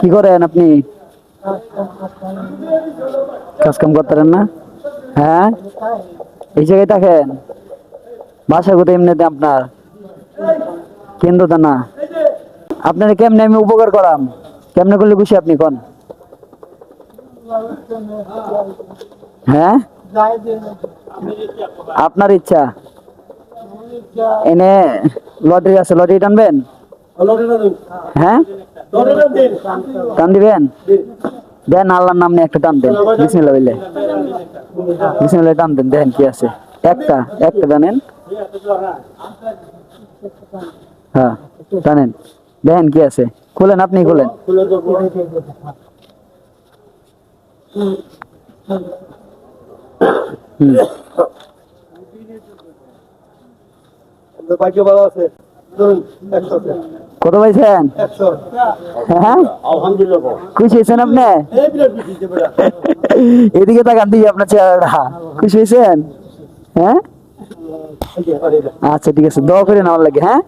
কি করেন আপনি? কাজ কাম করতেন না? হ্যাঁ? এই জায়গায় থাকেন? বাসা কোথায় এমনিতে আপনার? কেন্দ্র না? আপনার কেমনে আমি উপকার করাম? কেমনে করলে খুশি আপনি কোন? হ্যাঁ? আপনার ইচ্ছা? এনে লটারি আছে লটারি টানবেন? হ্যাঁ? টান দিবেন? দেন আল্লাহর নাম নিয়ে একটা টান দেন। বিসমিল্লাহ বললে। বিসমিল্লাহ টান দেন দেখেন কি আছে? একটা একটা টানেন হ্যাঁ টানেন দেখেন কি আছে? খুলেন আপনি খুলেন। হুম। ভাগ্য ভালো আছে। কত পাইছেন? হ্যাঁ? খুশি হয়েছেন আপনি? এদিকে তাকান দিয়ে আপনার চেহারাটা। খুশি হয়েছেন? হ্যাঁ? আচ্ছা ঠিক আছে। দোয়া করেন আমার লাগে হ্যাঁ?